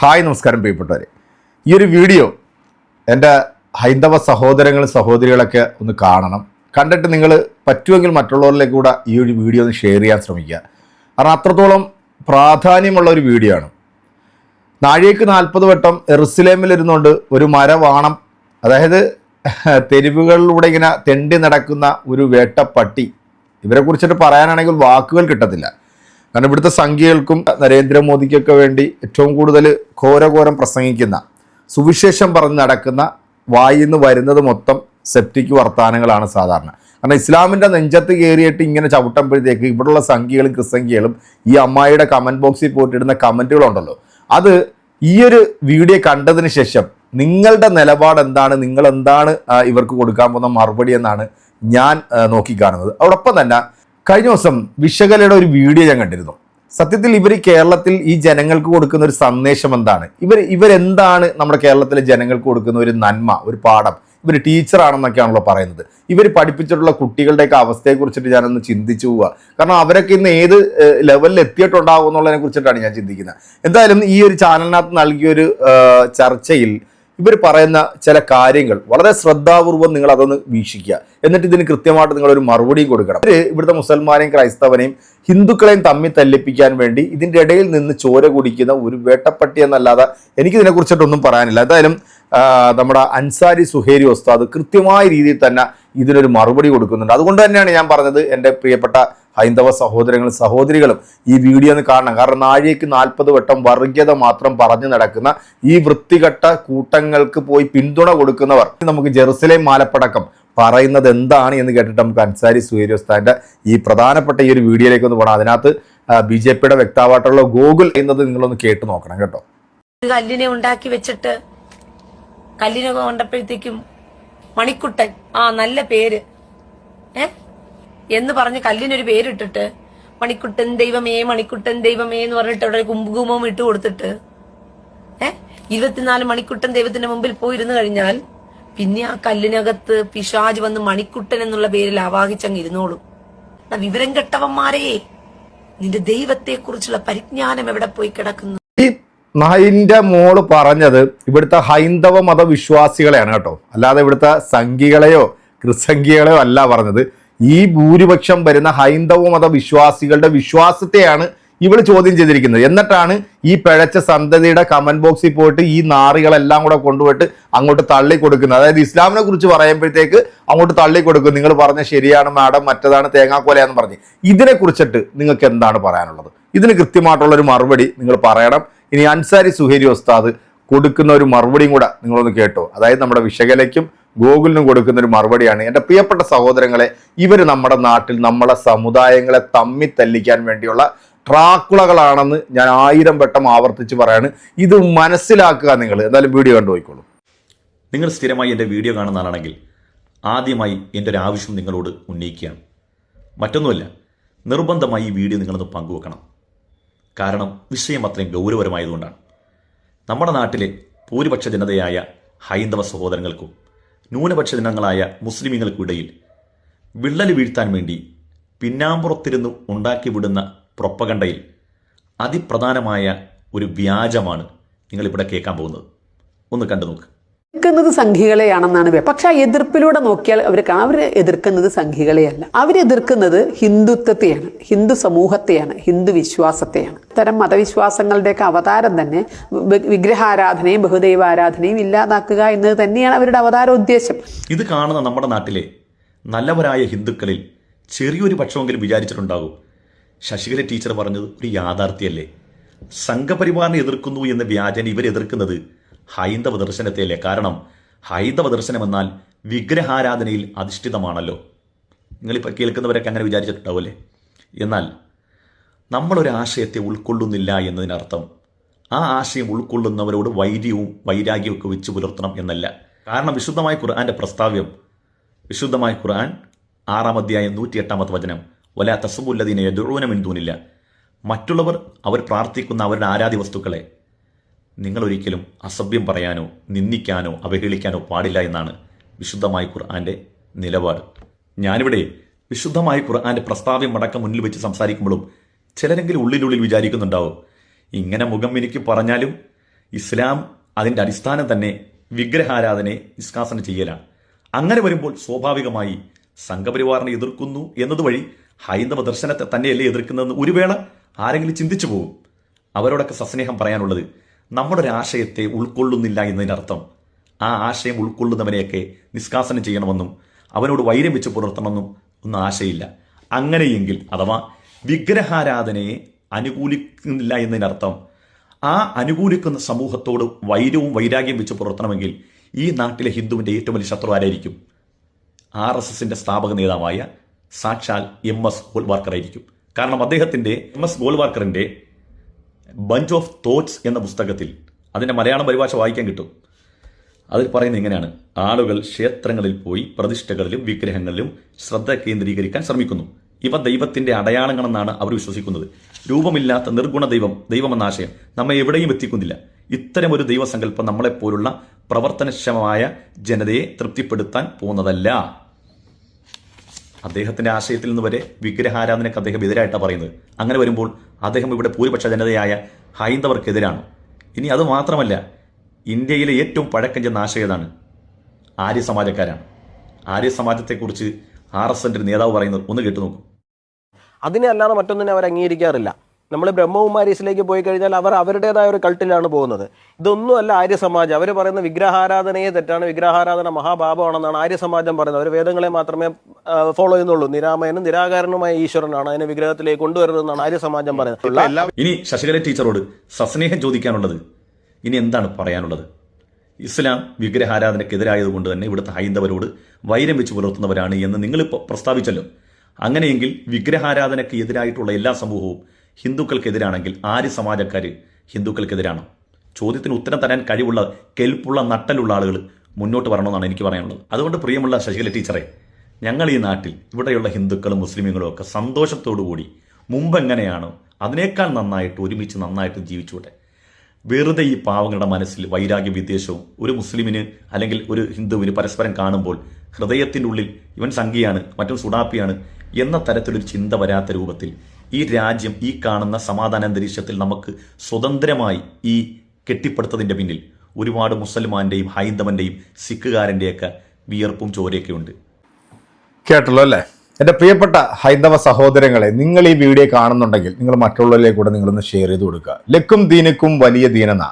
Hi നമസ്കാരം പ്രിയപ്പെട്ടവരെ. ഈ ഒരു വീഡിയോ എന്റെ ഹൈന്ദവ സഹോദരങ്ങളും സഹോദരികളൊക്കെ ഒന്ന് കാണണം. കണ്ടിട്ട് നിങ്ങൾ പറ്റുമെങ്കിൽ മറ്റുള്ളവരിലേക്ക് കൂടെ ഈ ഒരു വീഡിയോ ഒന്ന് ഷെയർ ചെയ്യാൻ ശ്രമിക്കുക. കാരണം അത്രത്തോളം പ്രാധാന്യമുള്ള ഒരു വീഡിയോ ആണ്. നാഴികക്ക് നാൽപ്പത് വട്ടം എറുസലേമിലിരുന്നുകൊണ്ട് ഒരു മരവാണം അതായത് തെരുവുകളിലൂടെ ഇങ്ങനെ തെണ്ടി നടക്കുന്ന ഒരു വേട്ടപ്പട്ടി ഇവരെ കുറിച്ചിട്ട് പറയാനാണെങ്കിൽ വാക്കുകൾ കിട്ടത്തില്ല. കാരണം ഇവിടുത്തെ സംഖ്യകൾക്കും നരേന്ദ്രമോദിക്കൊക്കെ വേണ്ടി ഏറ്റവും കൂടുതൽ ഘോരഘോരം പ്രസംഗിക്കുന്ന സുവിശേഷം പറഞ്ഞ് നടക്കുന്ന വായിൽ നിന്ന് വരുന്നത് മൊത്തം സെപ്റ്റിക് വർത്താനങ്ങളാണ് സാധാരണ. കാരണം ഇസ്ലാമിന്റെ നെഞ്ചത്ത് കയറിയിട്ട് ഇങ്ങനെ ചവിട്ടുമ്പോഴത്തേക്ക് ഇവിടെയുള്ള സംഖ്യകളും ക്രിസംഖ്യകളും ഈ അമ്മായിയുടെ കമന്റ് ബോക്സിൽ പോയിട്ടിടുന്ന കമന്റുകളുണ്ടല്ലോ അത് ഈ ഒരു വീഡിയോ കണ്ടതിന് ശേഷം നിങ്ങളുടെ നിലപാട് എന്താണ്? നിങ്ങൾ എന്താണ് ഇവർക്ക് കൊടുക്കാൻ പോകുന്ന മറുപടി എന്നാണ് ഞാൻ നോക്കിക്കാണുന്നത്. അതോടൊപ്പം തന്നെ കഴിഞ്ഞ ദിവസം വിശകലയുടെ ഒരു വീഡിയോ ഞാൻ കണ്ടിരുന്നു. സത്യത്തിൽ ഇവർ കേരളത്തിൽ ഈ ജനങ്ങൾക്ക് കൊടുക്കുന്ന ഒരു സന്ദേശം എന്താണ്? ഇവർ ഇവരെന്താണ് നമ്മുടെ കേരളത്തിലെ ജനങ്ങൾക്ക് കൊടുക്കുന്ന ഒരു നന്മ ഒരു പാഠം? ഇവർ ടീച്ചറാണെന്നൊക്കെയാണല്ലോ പറയുന്നത്. ഇവർ പഠിപ്പിച്ചിട്ടുള്ള കുട്ടികളുടെയൊക്കെ അവസ്ഥയെക്കുറിച്ചിട്ട് ഞാനൊന്ന് ചിന്തിച്ചു പോവുക. കാരണം അവരൊക്കെ ഇന്ന് ഏത് ലെവലിൽ എത്തിയിട്ടുണ്ടാകും എന്നുള്ളതിനെ കുറിച്ചിട്ടാണ് ഞാൻ ചിന്തിക്കുന്നത്. എന്തായാലും ഈ ഒരു ചാനലിനകത്ത് നൽകിയൊരു ചർച്ചയിൽ ഇവർ പറയുന്ന ചില കാര്യങ്ങൾ വളരെ ശ്രദ്ധാപൂർവം നിങ്ങൾ അതൊന്ന് വീക്ഷിക്കുക. എന്നിട്ട് ഇതിന് കൃത്യമായിട്ട് നിങ്ങളൊരു മറുപടിയും കൊടുക്കണം. ഇവർ ഇവിടുത്തെ മുസൽമാനെയും ക്രൈസ്തവനെയും ഹിന്ദുക്കളെയും തമ്മിൽ തല്ലിപ്പിക്കാൻ വേണ്ടി ഇതിന്റെ ഇടയിൽ നിന്ന് ചോര കുടിക്കുന്ന ഒരു വേട്ടപ്പട്ടി എന്നല്ലാതെ എനിക്ക് ഇതിനെ കുറിച്ചിട്ടൊന്നും പറയാനില്ല. എന്തായാലും നമ്മുടെ അൻസാരി സുഹേരി ഉസ്താദ് കൃത്യമായ രീതിയിൽ തന്നെ ഇതിനൊരു മറുപടി കൊടുക്കുന്നുണ്ട്. അതുകൊണ്ട് തന്നെയാണ് ഞാൻ പറഞ്ഞത് എന്റെ പ്രിയപ്പെട്ട ഹൈന്ദവ സഹോദരങ്ങളും സഹോദരികളും ഈ വീഡിയോ ഒന്ന് കാണണം. കാരണം നാഴികയ്ക്ക് നാൽപ്പത് വട്ടം വർഗീയത മാത്രം പറഞ്ഞു നടക്കുന്ന ഈ വൃത്തികെട്ട കൂട്ടങ്ങൾക്ക് പോയി പിന്തുണ കൊടുക്കുന്നവർ. നമുക്ക് ജെറുസലേം മാലപ്പടക്കം പറയുന്നത് എന്താണ് എന്ന് കേട്ടിട്ട് നമുക്ക് അൻസാരി സൂര്യോസ്താന്റെ ഈ പ്രധാനപ്പെട്ട ഈ ഒരു വീഡിയോയിലേക്ക് ഒന്ന് പോകണം അതിനകത്ത് ബി ജെ പിയുടെ വ്യക്താവായിട്ടുള്ള ഗോകുൽ എന്നത് നിങ്ങളൊന്ന് കേട്ട് നോക്കണം കേട്ടോ. കല്ലിനെ ഉണ്ടാക്കി വെച്ചിട്ട് കല്ലിനെ കൊണ്ടപ്പോഴത്തേക്കും മണിക്കുട്ടൻ. ആ നല്ല പേര്. ഏ? എന്ന് പറഞ്ഞ് കല്ലിനൊരു പേരിട്ടിട്ട് മണിക്കുട്ടൻ ദൈവമേ മണിക്കുട്ടൻ ദൈവമേ എന്ന് പറഞ്ഞിട്ട് അവിടെ കുംഭകുമവും ഇട്ട് കൊടുത്തിട്ട് ഏ? ഇരുപത്തിനാല് മണിക്കുട്ടൻ ദൈവത്തിന്റെ മുമ്പിൽ പോയിരുന്നു കഴിഞ്ഞാൽ പിന്നെ ആ കല്ലിനകത്ത് പിശാജ് വന്ന് മണിക്കുട്ടൻ എന്നുള്ള പേരിൽ ആവാഹിച്ചങ്ങ് ഇരുന്നോളും. വിവരം കെട്ടവന്മാരെ നിന്റെ ദൈവത്തെ കുറിച്ചുള്ള പരിജ്ഞാനം എവിടെ പോയി കിടക്കുന്നു? ഈ നായിന്റെ മോൾ പറഞ്ഞത് ഇവിടുത്തെ ഹൈന്ദവ മതവിശ്വാസികളെയാണ് കേട്ടോ. അല്ലാതെ ഇവിടുത്തെ സംഘികളെയോ ക്രിസംഖ്യകളെയോ അല്ല പറഞ്ഞത്. ഈ ഭൂരിപക്ഷം വരുന്ന ഹൈന്ദവ മതവിശ്വാസികളുടെ വിശ്വാസത്തെയാണ് ഇവൾ ചോദ്യം ചെയ്തിരിക്കുന്നത്. എന്നിട്ടാണ് ഈ പിഴച്ച സന്തതിയുടെ കമന്റ് ബോക്സിൽ പോയിട്ട് ഈ നാറികളെല്ലാം കൂടെ കൊണ്ടുപോയിട്ട് അങ്ങോട്ട് തള്ളി കൊടുക്കുന്നത് അതായത് ഇസ്ലാമിനെ കുറിച്ച് പറയുമ്പോഴത്തേക്ക് അങ്ങോട്ട് തള്ളി കൊടുക്കും നിങ്ങൾ പറഞ്ഞ ശരിയാണ് മാഡം മറ്റതാണ് തേങ്ങാക്കോലയാന്ന് പറഞ്ഞ്. ഇതിനെ കുറിച്ചിട്ട് നിങ്ങൾക്ക് എന്താണ് പറയാനുള്ളത്? ഇതിന് കൃത്യമായിട്ടുള്ള ഒരു മറുപടി നിങ്ങൾ പറയണം. ഇനി അൻസാരി സുഹേരി ഉസ്താദ് കൊടുക്കുന്ന ഒരു മറുപടിയും കൂടെ നിങ്ങളൊന്ന് കേട്ടോ. അതായത് നമ്മുടെ വിശകലയ്ക്കും ഗോകുലിനും കൊടുക്കുന്ന ഒരു മറുപടിയാണ്. എന്റെ പ്രിയപ്പെട്ട സഹോദരങ്ങളെ ഇവർ നമ്മുടെ നാട്ടിൽ നമ്മളെ സമുദായങ്ങളെ തമ്മി തല്ലിക്കാൻ വേണ്ടിയുള്ള ട്രാക്കുളകളാണെന്ന് ഞാൻ ആയിരം വട്ടം ആവർത്തിച്ച് പറയാണ്. ഇത് മനസ്സിലാക്കുക നിങ്ങൾ. എന്തായാലും വീഡിയോ കണ്ടുപോയിക്കോളൂ നിങ്ങൾ സ്ഥിരമായി എന്റെ വീഡിയോ കാണുന്ന ആളാണെങ്കിൽ ആദ്യമായി എന്റെ ഒരു ആവശ്യം നിങ്ങളോട് ഉന്നയിക്കുകയാണ്. മറ്റൊന്നുമല്ല നിർബന്ധമായി ഈ വീഡിയോ നിങ്ങളൊന്ന് പങ്കുവെക്കണം. കാരണം വിഷയം അത്രയും ഗൗരവപരമായതുകൊണ്ടാണ് നമ്മുടെ നാട്ടിലെ ഭൂരിപക്ഷ ജനതയായ ഹൈന്ദവ സഹോദരങ്ങൾക്കും ന്യൂനപക്ഷ ജനങ്ങളായ മുസ്ലിമുകൾക്കും ഇടയിൽ വിള്ളൽ വീഴ്ത്താൻ വേണ്ടി പിന്നാമ്പുറത്തിരുന്ന് ഉണ്ടാക്കി വിടുന്ന പ്രൊപ്പകണ്ടയിൽ അതിപ്രധാനമായ ഒരു വ്യാജമാണ് നിങ്ങളിവിടെ കേൾക്കാൻ പോകുന്നത്. ഒന്ന് കണ്ടു നോക്ക് എതിർക്കുന്നത് സംഘികളെയാണെന്നാണ് പക്ഷെ ആ എതിർപ്പിലൂടെ നോക്കിയാൽ അവർ അവർ എതിർക്കുന്നത് സംഘികളെയല്ല. അവരെതിർക്കുന്നത് ഹിന്ദുത്വത്തെയാണ് ഹിന്ദു സമൂഹത്തെയാണ് ഹിന്ദു വിശ്വാസത്തെയാണ്. ഇത്തരം മതവിശ്വാസങ്ങളുടെയൊക്കെ അവതാരം തന്നെ വിഗ്രഹാരാധനയും ബഹുദൈവാരാധനയും ഇല്ലാതാക്കുക എന്നത് തന്നെയാണ് അവരുടെ അവതാര ഉദ്ദേശം. ഇത് കാണുന്ന നമ്മുടെ നാട്ടിലെ നല്ലവരായ ഹിന്ദുക്കളിൽ ചെറിയൊരു പക്ഷമെങ്കിലും വിചാരിച്ചിട്ടുണ്ടാകും. ശശികല ടീച്ചർ പറഞ്ഞത് ഒരു യാഥാർത്ഥ്യല്ലേ സംഘപരിവാറിനെ എതിർക്കുന്നു എന്ന വ്യാജന ഇവർ എതിർക്കുന്നത് ഹൈന്ദവ ദർശനത്തെയല്ലേ കാരണം ഹൈന്ദവ ദർശനം എന്നാൽ വിഗ്രഹാരാധനയിൽ അധിഷ്ഠിതമാണല്ലോ. നിങ്ങളിപ്പോൾ കേൾക്കുന്നവരൊക്കെ അങ്ങനെ വിചാരിച്ചിട്ടുണ്ടാവുമല്ലേ? എന്നാൽ നമ്മളൊരു ആശയത്തെ ഉൾക്കൊള്ളുന്നില്ല എന്നതിനർത്ഥം ആ ആശയം ഉൾക്കൊള്ളുന്നവരോട് വൈര്യവും വൈരാഗ്യവും ഒക്കെ വെച്ച് പുലർത്തണം എന്നല്ല. കാരണം വിശുദ്ധമായ ഖുർആന്റെ പ്രസ്താവ്യം വിശുദ്ധമായ ഖുർആൻ ആറാം അധ്യായം നൂറ്റി എട്ടാമത്തെ വചനം വല തസബുല്ലദീനെ എതിർവനമെന്തൂനില്ല മറ്റുള്ളവർ അവർ പ്രാർത്ഥിക്കുന്ന അവരുടെ ആരാധ്യ വസ്തുക്കളെ നിങ്ങൾ ഒരിക്കലും അസഭ്യം പറയാനോ നിന്ദിക്കാനോ അവഹേളിക്കാനോ പാടില്ല എന്നാണ് വിശുദ്ധമായ ഖുർആാന്റെ നിലപാട്. ഞാനിവിടെ വിശുദ്ധമായ ഖുർആാന്റെ പ്രസ്താവ്യം അടക്കം മുന്നിൽ വെച്ച് സംസാരിക്കുമ്പോഴും ചിലരെങ്കിലും ഉള്ളിനുള്ളിൽ വിചാരിക്കുന്നുണ്ടാവും. ഇങ്ങനെ മുഖം എനിക്ക് പറഞ്ഞാലും ഇസ്ലാം അതിന്റെ അടിസ്ഥാനം തന്നെ വിഗ്രഹാരാധനയെ നിഷ്കാസനം ചെയ്യലാണ്. അങ്ങനെ വരുമ്പോൾ സ്വാഭാവികമായി സംഘപരിവാറിനെ എതിർക്കുന്നു എന്നതുവഴി ഹൈന്ദവ ദർശനത്തെ തന്നെയല്ലേ എതിർക്കുന്നതെന്ന് ഒരു വേള ആരെങ്കിലും ചിന്തിച്ചു പോകും അവരോടൊക്കെ സസ്നേഹം പറയാനുള്ളത് നമ്മുടെ ഒരു ആശയത്തെ ഉൾക്കൊള്ളുന്നില്ല എന്നതിനർത്ഥം ആ ആശയം ഉൾക്കൊള്ളുന്നവനെയൊക്കെ നിഷ്കാസനം ചെയ്യണമെന്നും അവനോട് വൈരം വെച്ച് പുലർത്തണമെന്നും ഒന്നും ആശയില്ല അങ്ങനെയെങ്കിൽ അഥവാ വിഗ്രഹാരാധനയെ അനുകൂലിക്കുന്നില്ല എന്നതിനർത്ഥം ആ അനുകൂലിക്കുന്ന സമൂഹത്തോട് വൈരവും വൈരാഗ്യം വെച്ച് പുലർത്തണമെങ്കിൽ ഈ നാട്ടിലെ ഹിന്ദുവിന്റെ ഏറ്റവും വലിയ ശത്രു ആരായിരിക്കും? ആർ എസ് എസിന്റെ സ്ഥാപക നേതാവായ സാക്ഷാൽ എം എസ് ഗോൾവാർക്കർ ആയിരിക്കും കാരണം അദ്ദേഹത്തിന്റെ എം എസ് ഗോൾവാർക്കറിന്റെ ബഞ്ച് ഓഫ് തോട്ട്സ് എന്ന പുസ്തകത്തിൽ അതിന്റെ മലയാളം പരിഭാഷ വായിക്കാൻ കിട്ടും. അതിൽ പറയുന്നത് ഇങ്ങനെയാണ്. ആളുകൾ ക്ഷേത്രങ്ങളിൽ പോയി പ്രതിഷ്ഠകളിലും വിഗ്രഹങ്ങളിലും ശ്രദ്ധ കേന്ദ്രീകരിക്കാൻ ശ്രമിക്കുന്നു. ഇവ ദൈവത്തിന്റെ അടയാളങ്ങളെന്നാണ് അവർ വിശ്വസിക്കുന്നത്. രൂപമില്ലാത്ത നിർഗുണ ദൈവം ദൈവമെന്ന ആശയം നമ്മെ എവിടെയും എത്തിക്കുന്നില്ല. ഇത്തരം ഒരു ദൈവസങ്കല്പം നമ്മളെപ്പോലുള്ള പ്രവർത്തനക്ഷമമായ ജനതയെ തൃപ്തിപ്പെടുത്താൻ പോകുന്നതല്ല. അദ്ദേഹത്തിന്റെ ആശയത്തിൽ നിന്ന് വരെ വിഗ്രഹാരാധനയ്ക്ക് അദ്ദേഹം എതിരായിട്ടാണ് പറയുന്നത്. അങ്ങനെ വരുമ്പോൾ അദ്ദേഹം ഇവിടെ ഭൂരിപക്ഷ ജനതയായ ഹൈന്ദവർക്കെതിരാണ്. ഇനി അത് മാത്രമല്ല ഇന്ത്യയിലെ ഏറ്റവും പഴക്കം ചെന്ന ആശയം ആര്യ സമാജക്കാരാണ് ആര്യ സമാജത്തെക്കുറിച്ച് ആർ എസ് എന്റെ നേതാവ് പറയുന്നത് ഒന്ന് കേട്ടു നോക്കും. അതിനെ അല്ലാതെ മറ്റൊന്നിനെ അവർ അംഗീകരിക്കാറില്ല. നമ്മൾ ബ്രഹ്മകുമാരീസിലേക്ക് പോയി കഴിഞ്ഞാൽ അവർ അവരുടേതായ ഒരു കൾട്ടിലാണ് പോകുന്നത്. ഇതൊന്നുമല്ല ആര്യസമാജം. അവർ പറയുന്ന വിഗ്രഹാരാധനയെ തെറ്റാണ്. വിഗ്രഹാരാധന മഹാഭാപമാണെന്നാണ് ആര്യസമാജം പറയുന്നത്. അവർ വേദങ്ങളെ മാത്രമേ ഫോളോ ചെയ്യുന്നുള്ളൂ. നിരാമയനും നിരാകാരനുമായ ഈശ്വരനാണ് അതിനെ വിഗ്രഹത്തിലേക്ക് കൊണ്ടുവരുന്നതെന്നാണ് ആര്യസമാജം പറയുന്നത്. ഇനി ശശികല ടീച്ചറോട് സസ്നേഹം ചോദിക്കാനുള്ളത് ഇനി എന്താണ് പറയാനുള്ളത്? ഇസ്ലാം വിഗ്രഹാരാധനക്കെതിരായതുകൊണ്ട് തന്നെ ഇവിടുത്തെ ഹൈന്ദവരോട് വൈരം വെച്ച് പുലർത്തുന്നവരാണ് എന്ന് നിങ്ങൾ ഇപ്പോൾ പ്രസ്താവിച്ചല്ലോ. അങ്ങനെയെങ്കിൽ വിഗ്രഹാരാധനയ്ക്ക് എതിരായിട്ടുള്ള എല്ലാ സമൂഹവും ഹിന്ദുക്കൾക്കെതിരാണെങ്കിൽ ആര്യ സമാജക്കാർ ഹിന്ദുക്കൾക്കെതിരാണ്? ചോദ്യത്തിന് ഉത്തരം തരാൻ കഴിവുള്ള കെൽപ്പുള്ള നട്ടലുള്ള ആളുകൾ മുന്നോട്ട് വരണമെന്നാണ് എനിക്ക് പറയാനുള്ളത്. അതുകൊണ്ട് പ്രിയമുള്ള ശശികല ടീച്ചറെ ഞങ്ങൾ ഈ നാട്ടിൽ ഇവിടെയുള്ള ഹിന്ദുക്കളും മുസ്ലിമുകളും ഒക്കെ സന്തോഷത്തോടു കൂടി മുമ്പ് എങ്ങനെയാണോ അതിനേക്കാൾ നന്നായിട്ട് ഒരുമിച്ച് നന്നായിട്ട് ജീവിച്ചൂടെ. വെറുതെ ഈ പാവങ്ങളുടെ മനസ്സിൽ വൈരാഗ്യ വിദ്വേഷവും ഒരു മുസ്ലിമിന് അല്ലെങ്കിൽ ഒരു ഹിന്ദുവിന് പരസ്പരം കാണുമ്പോൾ ഹൃദയത്തിന്റെ ഉള്ളിൽ ഇവൻ സംഖ്യയാണ് മറ്റും സുഡാപ്പിയാണ് എന്ന തരത്തിലൊരു ചിന്ത വരാത്ത രൂപത്തിൽ ഈ രാജ്യം ഈ കാണുന്ന സമാധാന അന്തരീക്ഷത്തിൽ നമുക്ക് സ്വതന്ത്രമായി ഈ കെട്ടിപ്പടുത്തതിന്റെ പിന്നിൽ ഒരുപാട് മുസൽമാന്റെയും ഹൈന്ദവന്റെയും സിഖുകാരന്റെയൊക്കെ വിയർപ്പും ചോരയൊക്കെ ഉണ്ട്. കേട്ടല്ലോ അല്ലേ? എന്റെ പ്രിയപ്പെട്ട ഹൈന്ദവ സഹോദരങ്ങളെ നിങ്ങൾ ഈ വീഡിയോ കാണുന്നുണ്ടെങ്കിൽ നിങ്ങൾ മറ്റുള്ളവരിലേക്ക് കൂടെ നിങ്ങളൊന്ന് ഷെയർ ചെയ്ത് കൊടുക്കുക. ലക്കും ദീനക്കും വലിയ ദീനന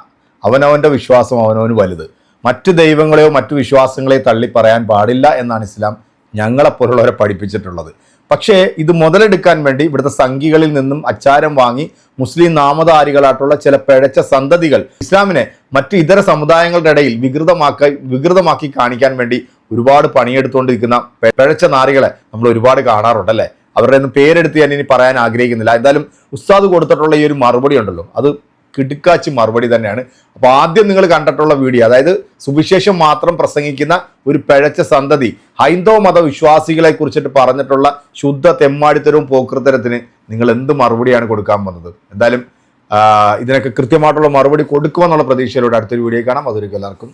അവനവന്റെ വിശ്വാസം അവനവന് വലുത്. മറ്റു ദൈവങ്ങളെയോ മറ്റു വിശ്വാസങ്ങളെയോ തള്ളി പറയാൻ പാടില്ല എന്നാണ് ഇസ്ലാം ഞങ്ങളെപ്പോലുള്ളവരെ പഠിപ്പിച്ചിട്ടുള്ളത്. പക്ഷേ ഇത് മുതലെടുക്കാൻ വേണ്ടി ഇവിടുത്തെ സംഘികളിൽ നിന്നും അച്ചാരം വാങ്ങി മുസ്ലിം നാമധാരികളായിട്ടുള്ള ചില പിഴച്ച സന്തതികൾ ഇസ്ലാമിനെ മറ്റു ഇതര സമുദായങ്ങളുടെ ഇടയിൽ വികൃതമാക്കി വികൃതമാക്കി കാണിക്കാൻ വേണ്ടി ഒരുപാട് പണിയെടുത്തുകൊണ്ടിരിക്കുന്ന പിഴച്ച നാറികളെ നമ്മൾ ഒരുപാട് കാണാറുണ്ട് അല്ലേ? അവരുടെ ഒന്നും പേരെടുത്ത് ഞാൻ ഇനി പറയാൻ ആഗ്രഹിക്കുന്നില്ല. എന്തായാലും ഉസ്താദ് കൊടുത്തിട്ടുള്ള ഈ ഒരു മറുപടി ഉണ്ടല്ലോ. അത് കിടുക്കാച്ചി മറുപടി തന്നെയാണ്. അപ്പോൾ ആദ്യം നിങ്ങൾ കണ്ടിട്ടുള്ള വീഡിയോ അതായത് സുവിശേഷം മാത്രം പ്രസംഗിക്കുന്ന ഒരു പിഴച്ച സന്തതി ഹൈന്ദവ മത വിശ്വാസികളെ കുറിച്ചിട്ട് പറഞ്ഞിട്ടുള്ള ശുദ്ധ തെമ്മാടിത്തരവും പോക്കൃത്തരത്തിന് നിങ്ങൾ എന്ത് മറുപടിയാണ് കൊടുക്കാൻ വന്നത്? എന്തായാലും ഇതിനൊക്കെ കൃത്യമായിട്ടുള്ള മറുപടി കൊടുക്കുമെന്നുള്ള പ്രതീക്ഷയിലൂടെ അടുത്തൊരു വീഡിയോ കാണാം. അതൊരു എല്ലാവർക്കും